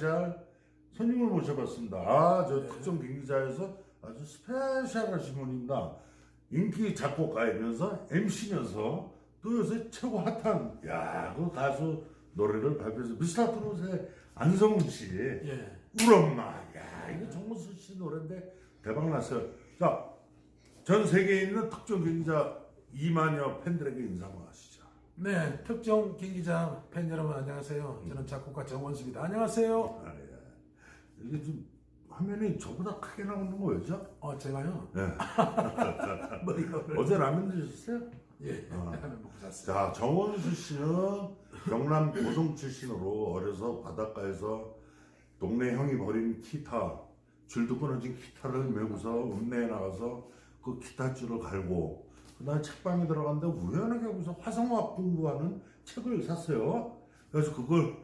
스페셜 손님을 모셔봤습니다. 아, 저 네. 특정 경기자에서 아주 스페셜하신 분입니다. 인기 작곡가이면서 MC면서 또 요새 최고 핫한 야, 그 가수 노래를 발표해서 미스터 트롯의 안성훈 씨, 예. 우리 엄마. 야, 이거 정문수 씨 노래인데 대박 났어요. 자, 전 세계에 있는 특정 경기자 2만여 팬들에게 인사 한번 하시죠. 네, 특정 경기장 팬 여러분 안녕하세요. 저는 작곡가 정원수입니다. 안녕하세요. 아, 예. 이게 좀 화면이 저보다 크게 나오는 거 왜죠? 어, 제가요. 네. 머리가 어제 라면 드셨어요? 예, 어. 라면 먹고 잤어요. 자, 정원수 씨는 경남 고성 출신으로 어려서 바닷가에서 동네 형이 버린 기타, 줄도 끊어진 기타를 메고서 읍내에 나가서 그 기타 줄을 갈고 그다음에 책방에 들어갔는데 우연하게 거기서 화성학 공부하는 책을 샀어요. 그래서 그걸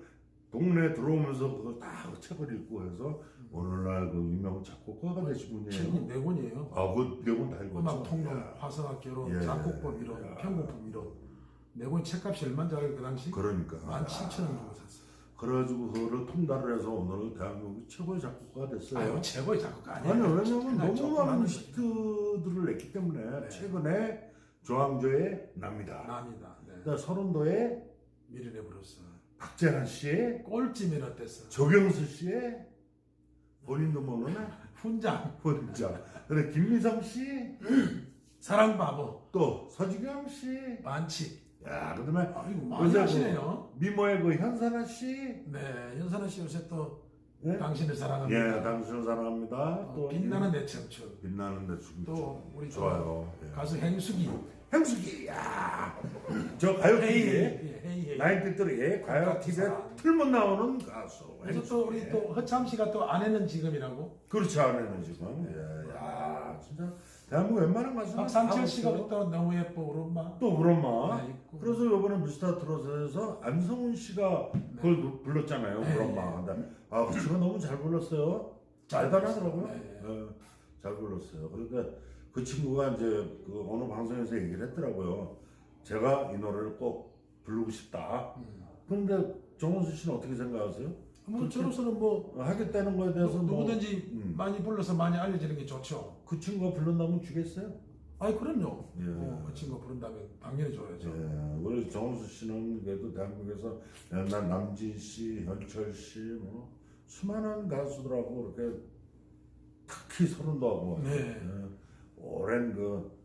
동네에 들어오면서 그걸 다그 책을 읽고 해서 오늘날 그 유명 작곡가가 되신 분이에요. 책이 네 권이에요. 아, 그 내용 다 읽었죠? 음악 통론, 화성학 개론, 예. 작곡법 이론, 야. 편곡법 이론. 네권 책값이 얼마인지 알아요? 그 당시? 그러니까. 17,000원 주고 샀어요. 그래가지고 그거를 통달을 해서 오늘 대한민국 최고의 작곡가가 됐어요. 아유, 최고의 작곡가 아니에요. 아니 왜냐면 너무 많은 히트들을 냈기 때문에 네. 최근에 조항조의 납니다. 남이다. 네. 서른도의 미련해 버렸어. 박재란 씨의 꼴찌면 어땠어? 조경수 씨의 본인도 모르는 훈장, 본자. 그래 김미성 씨, 사랑 바보, 또 서지경 씨. 반칙. 야 그다음에 아, 이거 많이 요새 하시네요. 미모의 그 현선아 씨. 네, 현선아 씨 요새 또 예, 당신을 사랑합니다. 예 당신을 사랑합니다. 어, 또 빛나는 내 청춘. 빛나는 내 춤. 또 우리 좋아요. 예. 가수 행숙이. 행수기, 야, 저 가요 헤이 TV에 헤이 헤이 헤이. 나인티들의 가요 국가 TV에 기사. 틀면 나오는 가수. 그래서 또 우리 또 허참 씨가 또 아내는 지금이라고. 그렇지 않아요 지금. 예, 야, 진짜 대한민국 웬만한 가수는 박상철 씨가 다또 너무 예뻐 우리 엄마. 또 우리 엄마. 네, 있고. 그래서 이번에 미스터 트롯에서 안성훈 씨가 그걸 누- 불렀잖아요. 네, 우리 엄마. 근데 아, 그 친구가 너무 잘 불렀어요. 잘 달하더라고요. 네. 예, 잘 불렀어요. 그러니까 그 친구가 이제 그 어느 방송에서 얘기를 했더라고요. 제가 이 노래를 꼭 부르고 싶다. 음. 그런데 정원수 씨는 어떻게 생각하세요? 뭐 저로서는 뭐 어, 하겠다는 거에 대해서 누- 뭐, 누구든지 음. 많이 불러서 많이 알려지는 게 좋죠. 그 친구가 부른다면 주겠어요? 아이 그럼요. 예. 어, 그 친구 부른다면 당연히 줘야죠. 예, 우리 정원수 씨는 그래도 대한민국에서 옛날 남진 씨, 현철 씨, 뭐 수많은 가수들하고 이렇게 특히 서른도 하고 네. 예, 오랜 그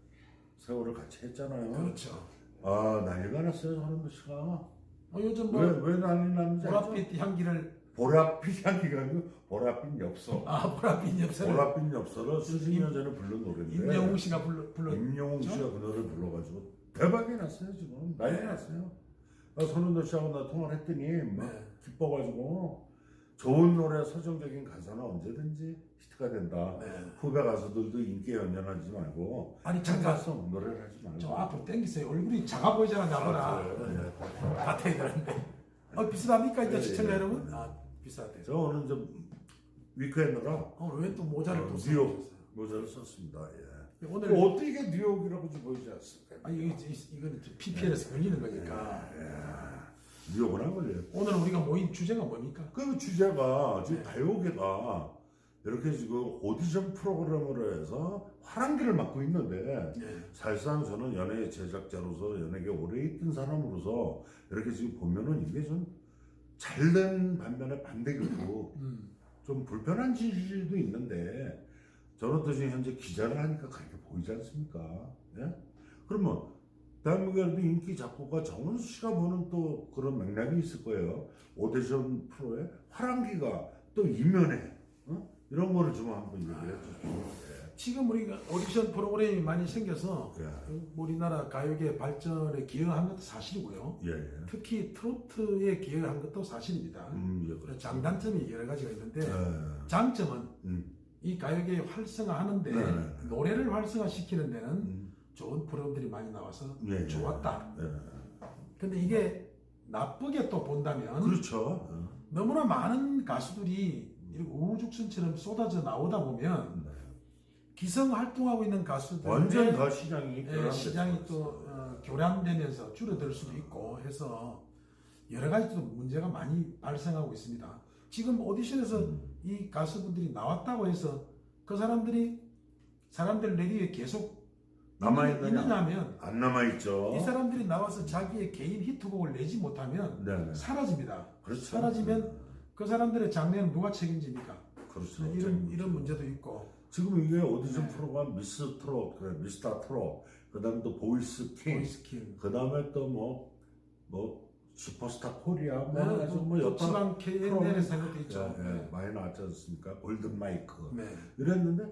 세월을 같이 했잖아요. 그렇죠. 아 난리가 났어요 서른도 씨가. 어, 요즘 뭐 왜왜 난리 났는지? 보랏빛 향기를 보랏빛 향기가 아니고 보랏빛 엽서. 아 보랏빛 엽서를 보랏빛 엽서를 수십 년 전에 부른 노래인데 임영웅 씨가 불러 불러 임영웅 씨가 그 노래를 불러가지고 대박이 났어요 지금 난리 네. 났어요. 아, 손은도 씨하고 나 통화를 했더니 막 네. 기뻐가지고 좋은 노래 서정적인 가사는 언제든지 히트가 된다. 네. 후배 가수들도 인기에 연연하지 말고 아니 잠깐 창가성 노래를 하지 말고. 저 앞으로 땡기세요. 얼굴이 작아 보이잖아 나보다. 아, 그래요? 예. 같아야 되는데. 어 비슷합니까 이제 예, 시청자 예. 여러분? 아 비슷하대요. 저 오늘 좀 위크엔드라 어, 왜또 모자를 어, 또 뉴욕 쓰셨어요? 모자를 썼습니다. 예. 오늘 어떻게 이게 뉴욕이라고 좀 보이지 않습니까? 아 이거 이- 이거는 좀 PPL에서 걸리는 거니까. 예. 뉴욕은 안 걸려요. 오늘 우리가 모인 주제가 뭡니까? 그 주제가 지금 네. 가요계가 이렇게 지금 오디션 프로그램으로 해서 화랑기를 맞고 있는데 네. 사실상 저는 연예 제작자로서 연예계 오래 있던 사람으로서 이렇게 지금 보면은 이게 좀 잘된 반면에 반대겠고 음. 좀 불편한 진실도 있는데 저는 또 지금 현재 기자를 하니까 그렇게 보이지 않습니까? 예? 그러면 대한민국에도 인기 작곡가 정은수 씨가 보는 또 그런 맥락이 있을 거예요. 오디션 프로에 화랑기가 또 이면에 어? 이런 거를 좀 한번 얘기해 주시죠. 지금 우리가 오디션 프로그램이 많이 생겨서 예. 우리나라 가요계 발전에 기여한 것도 사실이고요. 예, 예. 특히 트로트에 기여한 것도 사실입니다. 음, 예, 그렇죠. 장단점이 여러 가지가 있는데 예. 장점은 음, 이 가요계 활성화하는데 네, 네, 네. 노래를 활성화시키는 데는 음, 좋은 프로그램들이 많이 나와서 예, 예. 좋았다. 예. 근데 이게 나쁘게 또 본다면 그렇죠. 어. 너무나 많은 가수들이 우후죽순처럼 쏟아져 나오다 보면 네. 기성 활동하고 있는 가수들의 완전 더 시장이 예, 시장이 또. 어, 교란되면서 줄어들 수도 있고 해서 여러 가지 또 문제가 많이 발생하고 있습니다. 지금 오디션에서 음. 이 가수분들이 나왔다고 해서 그 사람들이 사람들 내리에 계속 남아있느냐? 있느냐면 안 남아 있죠. 이 사람들이 나와서 자기의 개인 히트곡을 내지 못하면 네네. 사라집니다. 그렇죠. 사라지면 그 사람들의 장래는 누가 책임집니까? 그렇죠. 이런 이런 문제도 있고 지금 이게 오디션 네. 프로가 미스 트롯, 그래, 미스터 트롯, 그 다음에 또 보이스 킹, 보이스킨, 그다음에 또 뭐 뭐 슈퍼스타 코리아 뭐 네, 해가지고 뭐 지방 KNL에서 한 것도 있죠. 예, 예, 네. 많이 나왔지 않습니까? 골든 마이크 네. 이랬는데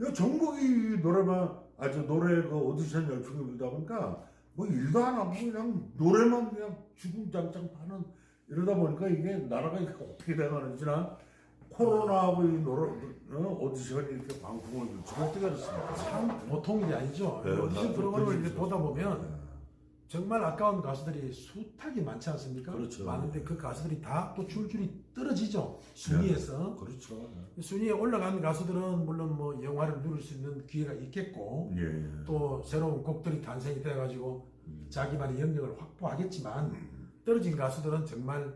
이 전국이 노래만 아주 노래 그 오디션 열풍이 불다 보니까 뭐 일도 안 하고 그냥 노래만 그냥 주궁장창 파는 이러다 보니까 이게 나라가 이렇게 어떻게 돼가는지나 코로나하고 이 노래 어, 오디션이 이렇게 방풍을 일으키고 어떻게 됐습니까? 참 보통 일이 아니죠. 네, 오디션 프로그램을 줄 보다. 보면 정말 아까운 가수들이 숱하게 많지 않습니까? 그렇죠. 많은데 그 가수들이 다 또 줄줄이 떨어지죠. 순위에서. 그렇죠. 순위에 올라간 가수들은 물론 뭐 영화를 누릴 수 있는 기회가 있겠고 예, 예. 또 새로운 곡들이 탄생이 돼가지고 음. 자기만의 영역을 확보하겠지만 떨어진 가수들은 정말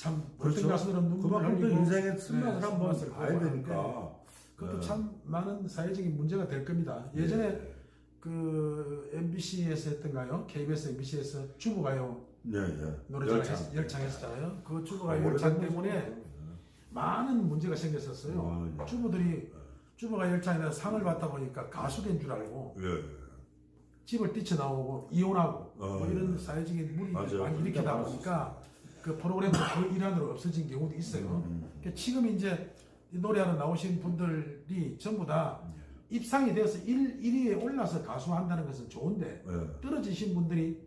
참 그렇죠. 가수들은 그만큼 또 인생의 쓴맛을 네, 한번 봐야 되니까. 그것도 네. 참 많은 사회적인 문제가 될 겁니다. 예전에 예. 그 MBC에서 했던가요? KBS MBC에서 주부가요 네, 네. 노래자랑 열창. 했- 열창했잖아요. 그 아, 주부가요 열창. 때문에 많은 문제가 생겼었어요. 아, 예. 주부들이 주부가 열창에서 상을 받다 보니까 가수 된 줄 알고 예. 집을 뛰쳐나오고 이혼하고 어, 뭐 이런 예. 사회적인 맞아요. 많이 일으키다 보니까 그 프로그램도 그 일환으로 없어진 경우도 있어요. 음, 그러니까 지금 이제 이 노래하러 나오신 분들이 전부 다 예. 입상이 돼서 1, 1위에 올라서 가수한다는 것은 좋은데 예. 떨어지신 분들이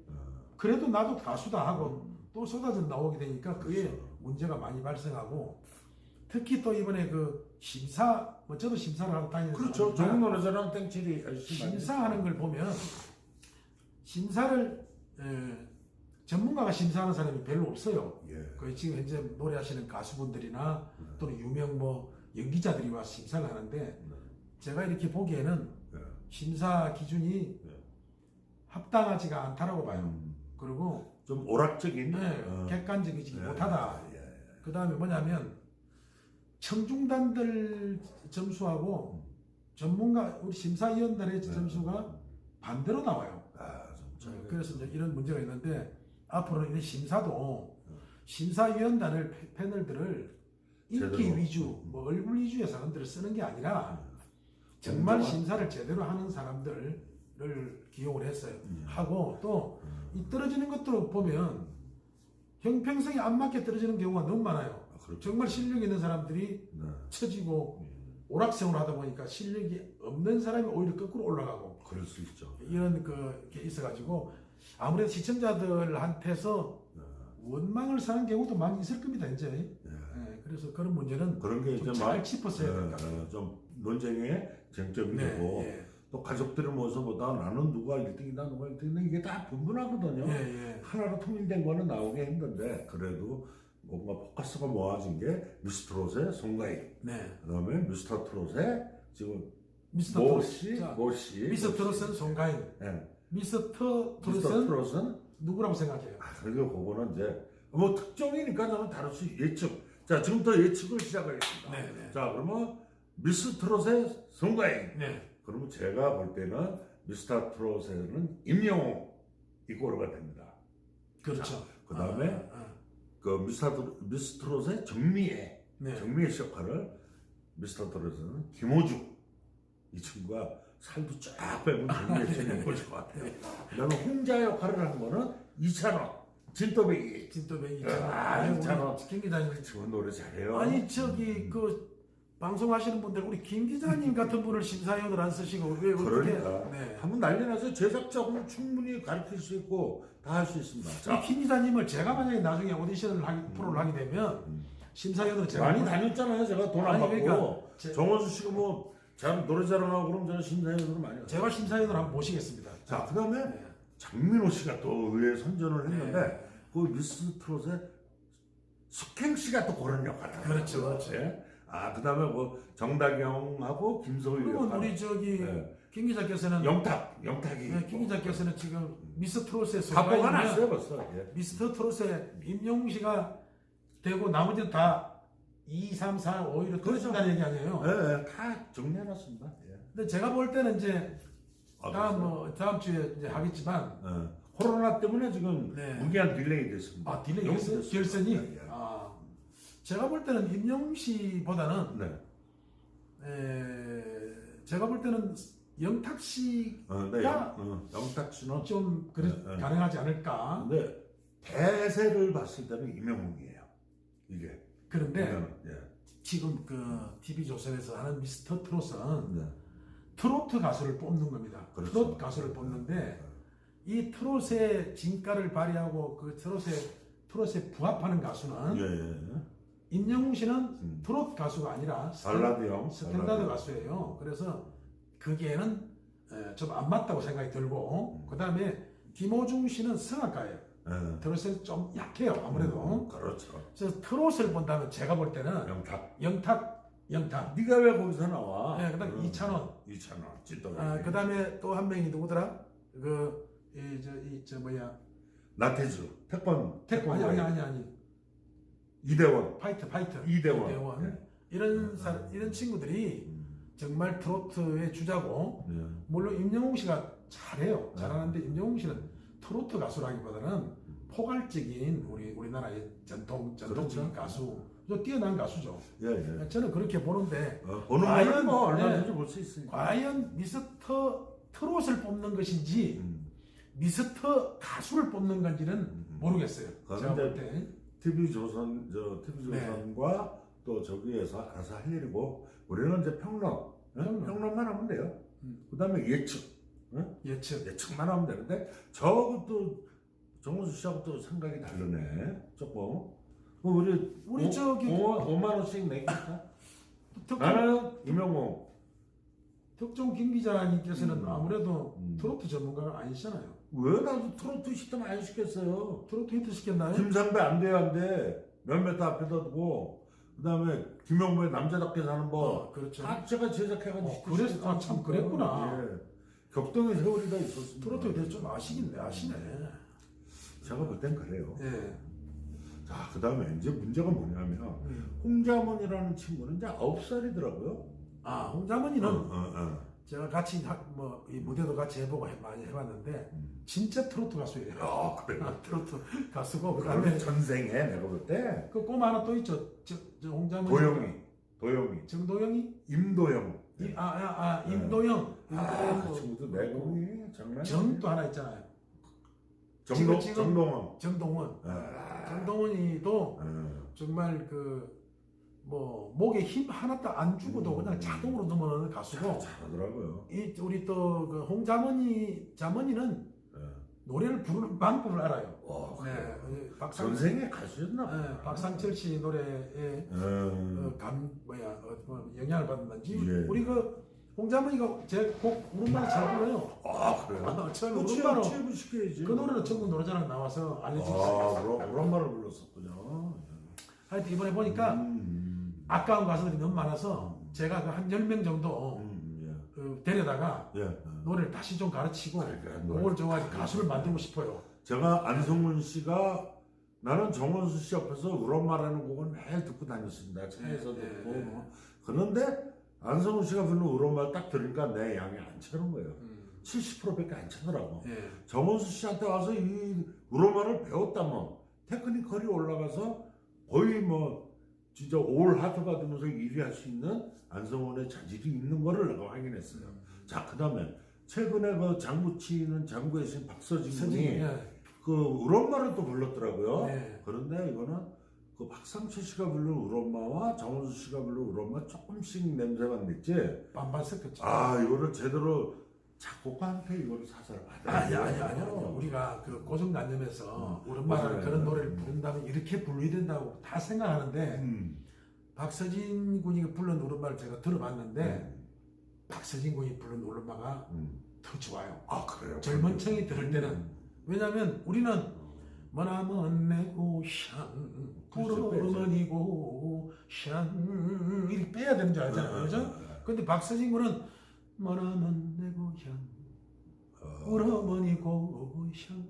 그래도 나도 가수다 하고 또 쏟아져 나오게 되니까 그에 그렇죠. 문제가 많이 발생하고 특히 또 이번에 그 심사 뭐 저도 심사를 하고 다니는 그렇죠. 사람이니까 좋은 노래자랑 땡칠이 많이 심사하는 걸 보면 심사를 에, 전문가가 심사하는 사람이 별로 없어요. 예. 거의 지금 현재 노래하시는 가수분들이나 또는 유명 뭐 연기자들이 와서 심사를 하는데 제가 이렇게 보기에는 예. 심사 기준이 네. 합당하지가 않다라고 봐요. 음, 그리고 좀 오락적인 네, 어, 객관적이지 예, 못하다. 예, 예. 그 다음에 뭐냐면 청중단들 점수하고 전문가 우리 심사위원들의 네. 점수가 반대로 나와요. 아, 좀 차이가 그래서 이제 이런 문제가 있는데 앞으로는 이런 심사도 심사위원단을 패- 패널들을 인기 제대로. 위주, 뭐 얼굴 위주의 사람들을 쓰는 게 아니라 정말 공정한- 심사를 제대로 하는 사람들을 기용을 했어요. 음. 하고 또 이 떨어지는 것도 보면 형평성에 안 맞게 떨어지는 경우가 너무 많아요. 아, 그렇죠. 정말 실력 있는 사람들이 네. 처지고 오락생을 하다 보니까 실력이 없는 사람이 오히려 거꾸로 올라가고 그럴 수 있죠. 이런 게 있어가지고 아무래도 시청자들한테서 네. 원망을 사는 경우도 많이 있을 겁니다 이제. 네. 예, 그래서 그런 문제는 그런 게 이제 좀막잘 짚었어야. 예, 예, 좀 논쟁의 쟁점이 네, 되고 예, 또 가족들을 모여서보다 나는 누가 1등이다 누가 1등이다 이게 다 분분하거든요. 예, 예. 하나로 통일된 거는 나오기 힘든데 그래도 뭔가 포커스가 모아진 게 미스트롯의 송가인 네. 그다음에 미스터 트롯의 지금 미스터 모씨 모씨 미스터 트롯은 송가인. 예. 미스터 미스터 트롯은 트롯은 누구라고 생각해요? 아, 그리고 그거는 이제 뭐 특종이니까 저는 다를 수 예측. 자 지금부터 예측을 시작하겠습니다. 네, 네. 자 그러면 미스 트롯의 송가인. 네. 그러면 제가 볼 때는 미스터 트롯에는 임영웅 이 꼴가 됩니다. 그렇죠. 그 다음에 아, 아, 그 미스터 트롯- 미스 트롯의 정미애 네. 정미애 씨 역할을 미스터 트롯에는 김호중 이 친구가 살도 쫙 빼면 씨는 보실 것 같아요. 그다음에 홍자 역할을 하는 거는 이찬원 진또배기 아, 있잖아. 있잖아. 김 기자님. 저 노래 잘해요. 아니 저기 그 방송하시는 분들 우리 김 기자님 같은 분을 심사위원으로 안 쓰시고 왜 어떻게? 그러니까 네. 한번 난리 나서 제작자분 충분히 가르칠 수 있고 다 할 수 있습니다. 자, 이김 기자님을 제가 만약에 나중에 오디션을 하기, 프로를 하게 되면 심사위원으로 제가 많이 다녔잖아요. 제가 돈 안 아니, 받고 그러니까 제- 정원수 씨가 뭐 잘 노래 자랑하고 그럼 저는 심사위원으로 많이 갔어요. 제가 심사위원으로 한번 모시겠습니다. 자, 그 다음에 네. 장민호 씨가 또 의외에 선전을 했는데 네. 그 미스 트롯에 숙행 씨가 또 그런 역할을 하는 그렇죠. 그렇죠. 예? 아, 그 다음에 뭐 정다경하고 김소희 그러면 역할. 우리 저기 네. 김 기자께서는 영탁, 영탁이 네, 김 기자께서는 지금 미스터 트롯의 답보가 소가이면 났어요 벌써. 예. 미스터 트롯의 임영웅 씨가 되고 나머지는 다 2, 3, 4, 5, 1로 그렇죠. 떨어진다는 얘기 아니에요. 예, 예, 다 정리해놨습니다. 예. 근데 제가 볼 때는 이제 아, 다음 그래서, 뭐 다음 주에 이제 하겠지만 예, 코로나 때문에 지금 네. 무기한 딜레이 됐습니다. 아 딜레이. 결선, 결선이 예, 예. 아 제가 볼 때는 임영씨보다는 네. 에, 제가 볼 때는 영탁 씨가 어, 네, 영, 어, 영탁 씨는 좀 그래 네, 네. 가능하지 않을까. 근데 대세를 봤을 때는 이명웅이에요. 이게. 그런데 보면은, 예. 지금 그 TV 조선에서 하는 미스터 트롯은 네. 트로트 가수를 뽑는 겁니다. 그렇죠. 트롯 가수를 뽑는데 이 트롯의 진가를 발휘하고 그 트롯의 트롯에 부합하는 가수는 예, 예. 임영웅 씨는 음. 트롯 가수가 아니라 발라드형. 스탠다드. 가수예요. 그래서 거기에는 좀 안 맞다고 생각이 들고 그 다음에 김호중 씨는 성악가예요. 예. 트롯에 좀 약해요 아무래도. 음, 그렇죠. 그래서 트롯을 본다면 제가 볼 때는 영탁. 영탁, 영탁. 네가 왜 거기서 나와? 네, 그다음 음, 이찬원. 이찬원. 찌꺼기. 아, 그 다음에 또 한 명이 누구더라? 그, 이, 저, 이, 저, 뭐야. 나태주. 태권. 태권, 아니, 아니, 아니, 아니. 이대원. 파이터, 파이터. 이대원. 이대원. 네. 이런, 사, 이런 친구들이 음, 정말 트로트의 주자고, 네. 물론 임영웅 씨가 잘해요. 잘하는데 임영웅 씨는 트로트 가수라기보다는 포괄적인 우리, 우리나라의 전통, 전통적인 그렇죠. 가수. 저 뛰어난 가수죠. 예, 예. 저는 그렇게 보는데, 어, 과연, 뭐 얼마든지 네. 볼수 있으니까. 과연 미스터 트롯을 뽑는 것인지, 음, 미스터 가수를 뽑는 건지는 음. 모르겠어요. 그건 제가 볼 때. TV 조선 저 TV 네. 조선과 또 저기에서 알아서 할 일이고 우리는 이제 평론, 응? 평론. 평론 만 하면 돼요. 음. 그다음에 예측, 예측. 예측만 하면 되는데 저것도 정원수 씨하고 또 생각이 다르네. 조금. 그 우리 우리 오- 저기 오- 5만 원씩 내겠다. 나는 이명웅. 특정 김 기자님께서는 음. 아무래도 음. 트로트 전문가가 아니시잖아요. 왜 나도 트로트 히트 많이 시켰어요. 트로트 히트 시켰나요? 김상배 안 돼요 안 돼. 몇몇 다 앞에다 두고 그 다음에 김영모의 남자답게 사는 법. 어, 그렇죠. 다 제가 제작해가지고 어, 그랬- 아, 참 그랬구나. 예. 격동의 세월이 다 있었습니다. 트로트에 대해서 좀 아시긴 아시네. 제가 볼 땐 그래요. 예. 자, 그 다음에 이제 문제가 뭐냐면 음. 홍자문이라는 친구는 이제 아홉 살이더라고요. 아 홍자머니는 어, 어. 제가 같이 뭐이 무대도 같이 해보고 해- 많이 해봤는데 음. 진짜 트로트 가수예요. 아, 그래요? 아, 트로트 가수고 그다음에 전생에 내가 볼 때 그 꼬마 하나 또 있죠. 저, 저 홍자머니. 도영이, 도영이, 정도영이? 임도영. 이, 아, 아, 아, 네. 임도영. 아, 임도영 그 친구도 내공이 장난. 정또 하나 있잖아요. 정동, 지금- 지금- 정동원. 정동원. 아, 정동원이도 어. 정말 그 뭐 목에 힘 하나도 안 주고도 음. 그냥 자동으로 넘어가는 가수고 잘하더라고요. 이 우리 또 그 홍자머니 자머니는 예. 노래를 부르는 방법을 알아요. 어, 네, 그래요. 어, 박상 전생에 가수였나 보다. 네, 박상철 씨 노래에 음. 어, 감 뭐야 어, 뭐 영향을 받는지 예. 우리 그 홍자머니가 제 곡 우른말 잘 불러요. 아, 그래요? 아, 처음에 그 우른말로 취업을 시켜야지. 그 노래로 전국 노래자랑 나와서 알려지기 아. 그런, 그런 말을 불렀었군요. 하여튼 이번에 보니까 음, 아까운 가수들이 너무 많아서 제가 그 한 10명 정도 음, 어, 데려다가 예. 예. 노래를 다시 좀 가르치고 그러니까 노래. 그걸 아주 가수를 만들고 싶어요. 제가 안성문 씨가 나는 정원수 씨 옆에서 우런말하는 곡을 매일 듣고 다녔습니다. 차에서 네, 듣고. 네, 네. 뭐. 그런데 안성문 씨가 부르는 우런말 딱 들으니까 내 양이 안 차는 거예요. 음, 70%밖에 안 차더라고. 예. 정원수 씨한테 와서 이 우로말을 배웠다면 테크니컬이 올라가서 거의 뭐 진짜 올 하트 받으면서 1위 할 수 있는 안성원의 자질이 있는 거를 내가 확인했어요. 자, 그 다음에 최근에 그 장구 치는 장구의 신 박서진 서진, 군이 예. 그 우런말을 또 불렀더라고요. 네. 그런데 이거는 그 박상철 씨가 부른 우런마와 정원수 씨가 부른 우런마 조금씩 냄새가 냈지. 반반 섞였죠. 아, 이거를 제대로 작곡가한테 이거를 사설 받아야 아니 아니. 아니 우리가 그 고정관념에서 음, 오랜만에 맞아요. 그런 노래를 음. 부른다면 이렇게 불러야 된다고 다 생각하는데 음. 박서진 군이 부른 노랫말을 제가 들어봤는데 네. 박서진 군이 부른 노랫말가 음. 더 좋아요. 아 그래요. 젊은 층이 들을 때는 음. 왜냐하면 우리는 머나먼 내 그렇죠, 빼야죠. 부러머니 고향 이렇게 빼야 되는 줄 알잖아요. 그죠? 근데 박서진 군은 머나먼 내 고향 어, 우러머니 고향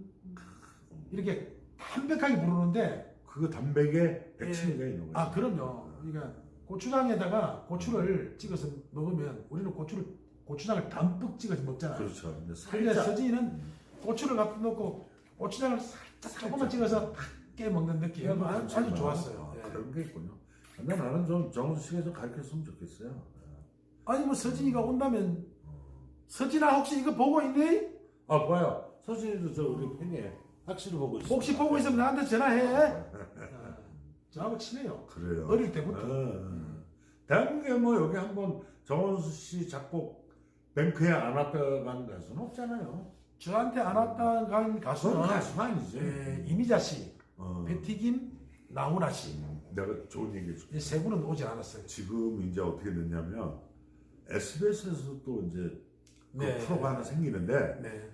이렇게 담백하게 부르는데 그 단백에 백신이가 있는 거죠. 아 그럼요. 그러니까 고추장에다가 고추를 찍어서 먹으면 우리는 고추를 고추장을 담뿍 찍어서 먹잖아요. 그렇죠. 근데 근데 살짝 서진이는 고추를 갖다 놓고 고추장을 살짝 조금만 찍어서 탁깨 먹는 느낌. 아주, 아주 좋았어요. 아, 예. 그런 게 있군요. 근데 나는 좀 정수 씨가 좀 가르쳤으면 좋겠어요. 아니 뭐 서진이가 온다면 서진아 혹시 이거 보고 있니? 아 봐요. 서진이도 저 우리 팬이에요. 확실히 보고 있어. 혹시 보고 있으면 나한테 전화해. 아, 저하고 친해요. 그래요. 어릴 때부터. 어. 대한민국에 뭐 여기 한번 정원수 씨 작곡 뱅크에 안 왔다간 가수는 없잖아요. 저한테 안 왔다 간 가수는 그건 가수가 아니지. 예, 이미자 씨, 어. 배티김, 나훈아 씨. 내가 좋은 얘기 해줄게. 이 세 분은 오지 않았어요. 지금 이제 어떻게 됐냐면 SBS에서 또 이제 그 네. 프로가 하나 생기는데 네.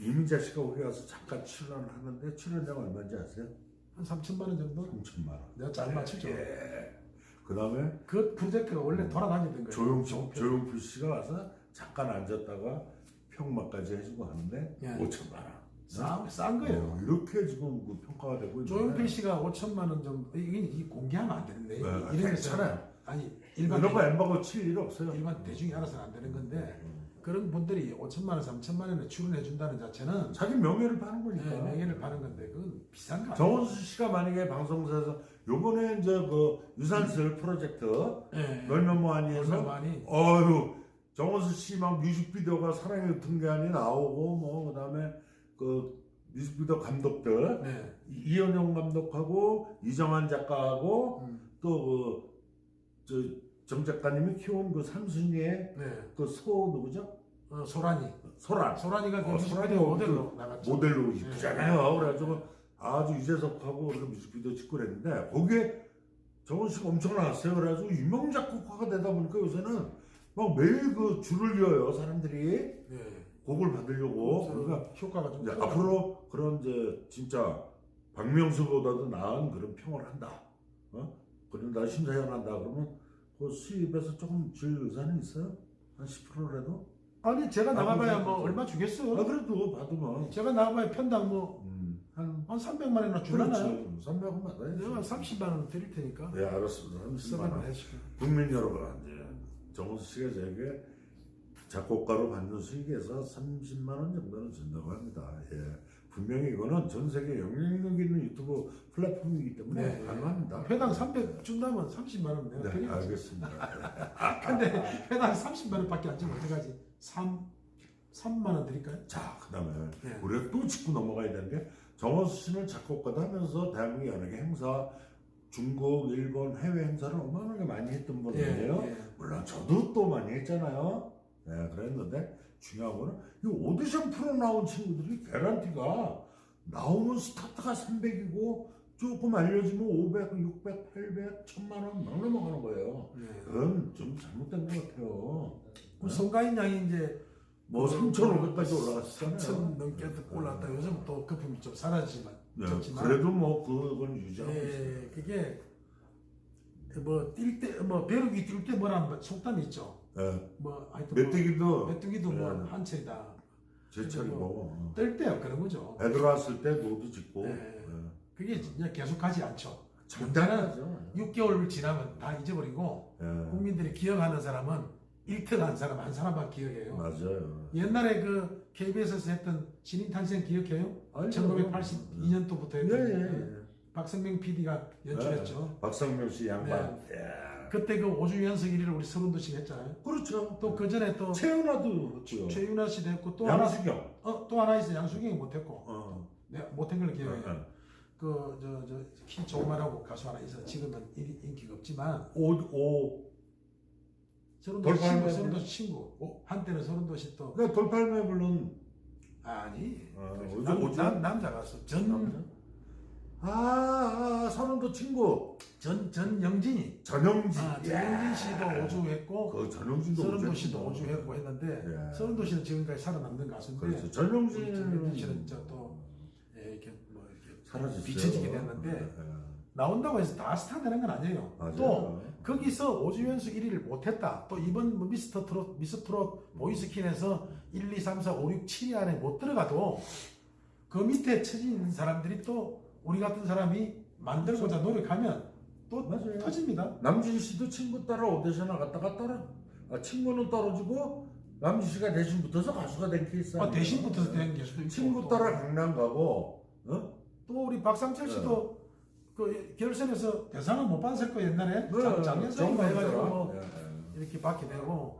이민자 씨가 거기 가서 잠깐 출연을 하는데 출연료가 얼마인지 아세요? 한 3천만 원 정도? 3천만 원. 내가 잘 맞추죠. 그 다음에 그 프로젝트가 원래 돌아다니던 거예요. 조용필, 조용필. 씨가 와서 잠깐 앉았다가 평마까지 해주고 하는데 예. 5천만 원. 싼, 싼 거예요. 어, 이렇게 지금 그 평가가 되고 있는데 조용필 씨가 5천만 원 정도 이게 이 공개하면 안 되는데 네, 이런 괜찮아요. 아니 일반 이런 거 엠바고 칠 일 없어요. 일반 대중이 알아서는 안 되는 건데 음. 그런 분들이 5천만 원, 3천만 원에 출연해 준다는 자체는 자기 명예를 파는 거니까. 네, 명예를 파는 건데 그건 비싼 거 아니에요? 정원수 씨가 만약에 방송사에서 요번에 이제 그 유산슬 프로젝트 네. 뭐하니 얼마 해서 많이 어휴 정원수 씨 막 뮤직비디오가 사랑의 등간이 나오고 뭐 그다음에 그 뮤직비디오 감독들 네. 이현영 감독하고 이정환 작가하고 음, 또그 저 정 작가님이 키운 그 삼순이의 네. 그소 누구죠? 어, 소란이 소란 소란이가 그 어, 소란이 모델로 나갔죠. 모델로 이쁘잖아요. 그래가지고 아주 유재석하고 그렇게 뮤직비디오 찍고 그랬는데 거기에 정원 씨가 엄청 나왔어요. 그래가지고 유명 작곡가가 되다 보니까 요새는 막 매일 그 줄을 이어요 사람들이 네. 곡을 받으려고. 그래서 그러니까 효과가 좀 이제. 앞으로 그런 이제 진짜 박명수보다도 나은 그런 평을 한다. 어? 그런다 심사위원 한다 그러면 그 수입에서 조금 줄 의사는 있어요? 한 10%라도? 아니 제가 나가봐야 아, 뭐. 얼마 주겠어요? 아 그래도 받으면 제가 나가봐야 편당 뭐한 음, 한 300만 원이나 줄라나요? 그렇죠. 300원 받아야지. 내가 30만 원 드릴 테니까 네, 알았습니다. 30만 써봐야 원. 해주고 국민 여러분, 이제 정원수 씨가 저에게 작곡가로 받는 수익에서 30만 원 정도는 준다고 합니다. 예. 분명히 이거는 전 세계 영향력 있는 유튜브 플랫폼이기 때문에 네. 가능합니다. 회당 300 준다면 30만 원 내가 네, 알겠습니다. 근데 회당 30만 원밖에 안 주면 어떡하지? 3 3만 원 드릴까요? 자, 그 다음에 네. 우리가 또 짚고 넘어가야 되는 게 정원수 씨는 작곡가도 하면서 대한민국 여러 개 행사, 중국, 일본 해외 행사를 어마어마하게 많이 했던 분이에요. 예. 물론 저도 또 많이 했잖아요. 네, 그랬는데 중요한 거는 이 오디션 프로 나온 친구들이 개런티가 나오면 스타트가 300이고 조금 알려지면 500, 600, 800, 1000만 원 막 넘어가는 거예요. 네. 그건 좀 잘못된 것 같아요. 우리 송가인 양이 이제 뭐 3,500까지 올라갔잖아요. 3천 넘게 올랐다. 요즘 또 거품이 좀 사라지지만 네, 그래도 뭐 그건 유지하고 있어요. 예, 그게 뭐 뛸 때뭐 벼룩이 뛸 때 뭐란 속담이 있죠. 네, 뭐 하여튼 뭐 메뚜기도 메뚜기도 뭐 네. 한철이다. 제철이고 뜰 때요 그런 거죠. 애 들어왔을 때 노도 짓고 네. 네. 그게 그냥 계속하지 않죠. 장단하죠. 6개월 지나면 다 잊어버리고 네. 국민들이 기억하는 사람은 1등 한 사람 한 사람만 기억해요. 맞아요. 옛날에 그 KBS에서 했던 신인 탄생 기억해요? 알죠. 1982년도부터 예, 했던 예, 예. 박성명 PD가 연출했죠. 박성명 씨 양반. 예. 그때 그 오주 연석 1위를 우리 서른도 씨가 했잖아요. 그렇죠. 또 그 전에 또 최은아도 했죠. 최윤아 씨도 했고 또 하나 양수경. 어, 또 하나 있어 양수경이 못했고 어. 내가 못한 걸 기억해요. 어, 어. 그저 저 키 조그만하고 가수 하나 있어 지금은 인- 인기가 없지만 오, 오. 서른도 돌팔매 친구? 서른도 친구 한때는 서른도 씨또 그러니까 돌팔매 물론 아니 어, 오주- 남, 남자 가수 전 아, 아 서른도 친구 전 전 영진이 전영진. 아, 예. 전영진 씨도 오주했고 그 전영진도 서른도. 씨도 오주했고 했는데 예. 서른도 씨는 지금까지 살아남는 가수인데 그렇죠. 전영진 전영진 씨는 저또 예, 이렇게 뭐 이렇게 사라졌어요. 비춰지게 됐는데 예. 나온다고 해서 다 스타 되는 건 아니에요. 맞아요. 또 거기서 오주연수 1위를 못했다. 또 이번 뭐 미스터 트롯, 미스 트롯 보이스킨에서 1, 2, 3, 4, 5, 6, 7위 안에 못 들어가도 그 밑에 처진 사람들이 또 우리 같은 사람이 만들고자 노력하면 또 맞아요. 터집니다. 남진 씨도 친구 따라 오디션 나갔다가 따라 아, 친구는 떨어지고 남진 씨가 대신 붙어서 가수가 된 케이스 아, 아니에요? 대신 붙어서 된 게수도 있고 친구 또, 따라 강남 가고 어? 또 우리 박상철 씨도 그 결선에서 대상을 못 받았을 거 옛날에 장- 장려상인가 해가지고 뭐 예, 예. 이렇게 받게 되고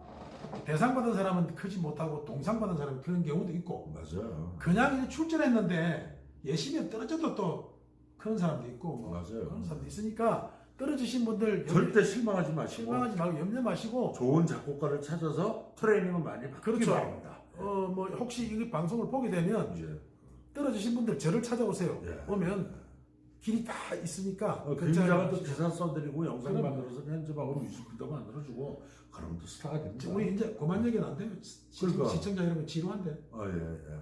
대상 받은 사람은 크지 못하고 동상 받은 사람은 그런 경우도 있고 맞아요. 그냥 이제 출전했는데 예심에 떨어져도 또 그런 사람도 있고 뭐 맞아요. 그런 사람도 있으니까 떨어지신 분들 염려- 절대 실망하지 마시고 실망하지 말고 염려 마시고 좋은 작곡가를 찾아서 트레이닝을 많이 받기 그렇죠. 바랍니다. 어 뭐 혹시 이 방송을 보게 되면 이제 떨어지신 분들 저를 찾아오세요. 예. 오면 길이 다 있으니까 어, 걱정하지 김장은 또 마시고. 기사 써드리고 영상 그럼요. 만들어서 편집하고 뮤직비디오 만들어주고 그러면 또 스타가 됩니다. 우리 이제 그만 얘기는 안 돼요. 시, 그러니까. 시청자 여러분 지루한데. 어, 예, 예.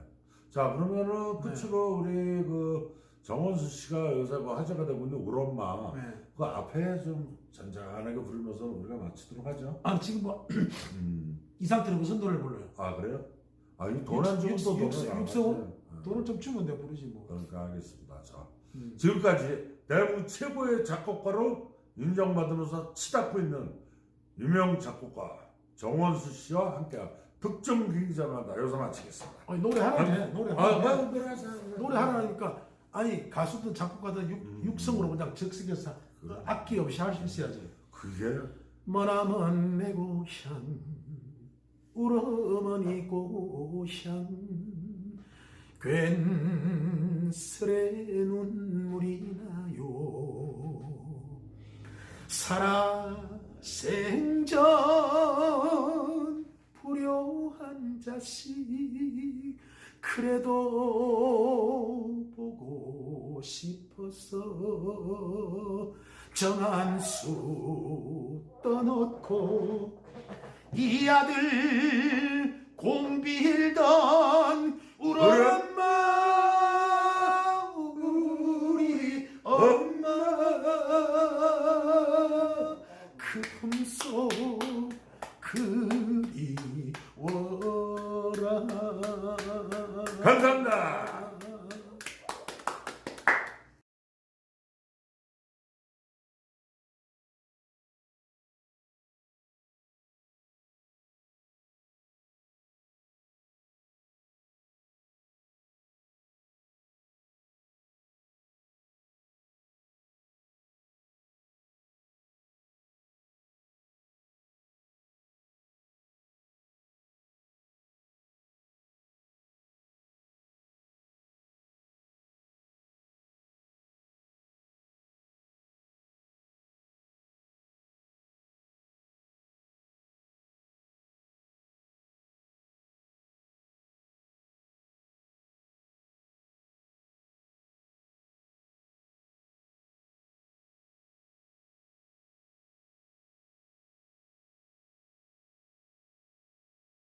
자, 그러면은 네. 끝으로 우리 그 정원수 씨가 요새 뭐 화제가 되고 있는 우리 엄마 네. 그 앞에 좀 잔잔하게 부르면서 우리가 마치도록 하죠. 아 지금 뭐 이 음. 상태로 무슨 노래를 불러요? 아 그래요? 아 이거 돈안 주면 또 육- 육- 노래가 안 육성은? 하지. 어, 돈을 좀 주면 내가 부르지 뭐. 그러니까 알겠습니다. 자, 음. 지금까지 대한민국 최고의 작곡가로 인정받으면서 치닫고 있는 유명 작곡가 정원수 씨와 함께 한 득점 경기자마다 여기서 마치겠습니다. 아니, 노래. 노래 아. 뭐, 노래 하세요. 노래 하라니까 아니 가수든 작곡가든 육, 음. 육성으로 그냥 즉석에서. 악기 없이 할 수 있어야지. 그게 머나먼 내 고향 우러머니 고향 괜스레 눈물이 나요 살아 생전 불효한 자식 그래도 보고 싶어서 정한수 떠놓고 이 아들 공빌던 우리 우리 엄마 우리 엄마. 그 품속 그리워라 감사합니다.